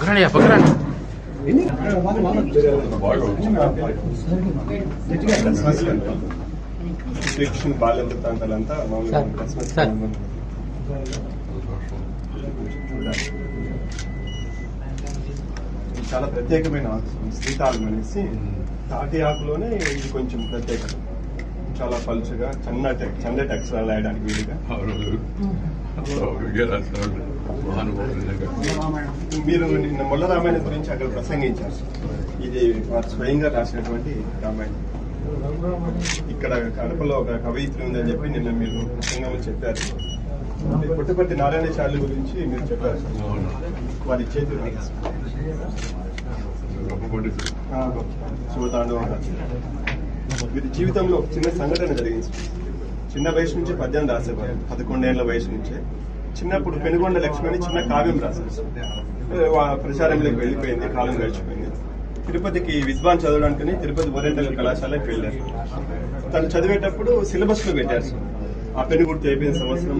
పక్కరండి పక్కరండి బాల్య చాలా ప్రత్యేకమైన శ్రీతాళం అనేసి తాటి ఆకులోనే ఇది కొంచెం ప్రత్యేకత. చాలా పలుచగా చన్నటి చన్నటి అక్షరాలు రాయడానికి వీలుగా. మీరు నిన్న మొల్ల రామాయణం గురించి అక్కడ ప్రసంగించారు. ఇది వారు స్వయంగా రాసినటువంటి రామాయణం. ఇక్కడ కడపలో ఒక కవయిత్రి ఉందని చెప్పి నిన్న మీరు ప్రసంగంలో చెప్పారు. పుట్టపర్తి నారాయణ చార్లు గురించి మీరు చెప్పారు. వారి చేతి శివతాండవం వీరి జీవితంలో చిన్న సంఘటన జరిగింది. చిన్న వయసు నుంచి పద్యం రాసేవారు. పదకొండేళ్ళ వయసు నుంచే. చిన్నప్పుడు పెనుగొండ లక్ష్మణి చిన్న కావ్యం రాశారు. వా- ప్రచారంలోకి వెళ్ళిపోయింది కాలం గడిచిపోయింది. తిరుపతికి విద్వాన్ చదవడానికని తిరుపతి ఓరియంటల్ కళాశాలకి వెళ్ళారు. తను చదివేటప్పుడు సిలబస్లో పెట్టారు. ఆ పెనుగుర్తి అయిపోయిన సంవత్సరం